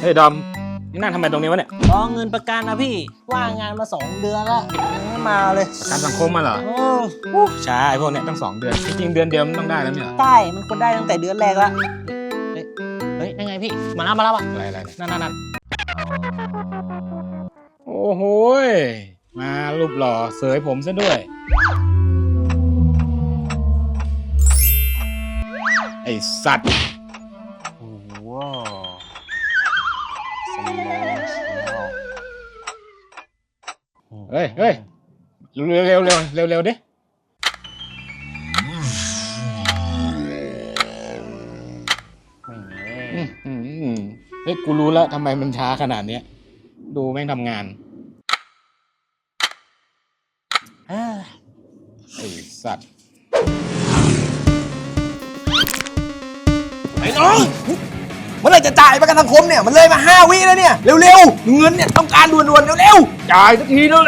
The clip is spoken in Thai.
เฮ้ยดอมนี่นั่งทำไมตรงนี้วะเนี่ยรอเงินประกันนะพี่ ว่างงานมาสองเดือนแล้วยังไม่มาเลยการสังคมมาเหรอเอออู้ใช่พวกเนี้ยตั้งสองเดือน จริงๆเดือนเดียวมันต้องได้แล้วเนี่ยได้มันควรได้ตั้งแต่เดือนแรกละเฮ้ยเฮ้ยยังไงพี่ มาแล้วมาแล้วอะอะไรอะไรเนี่ยนั่นนั่นนั่นโอ้โหยมารูปหล่อเสยผมซะด้วย ไอสัตว์ เฮ้ยเฮ้ยเร็วเร็วเร็วเร็วเร็วดิไม่มีอืมอืมอืมเฮ้ยกูรู้แล้วทำไมมันช้าขนาดเนี้ย ดูแม่งทำงานเอ้ยไอสัตว์ไอ้น้อง เมื่อไหรจะจ่ายประกันสังคมเนี่ยมันเลยมาห้าวิแล้วเนี่ยเร็วๆเงินเนี่ยต้องการด่วนๆเร็วๆ จ่ายสักทีเร็ว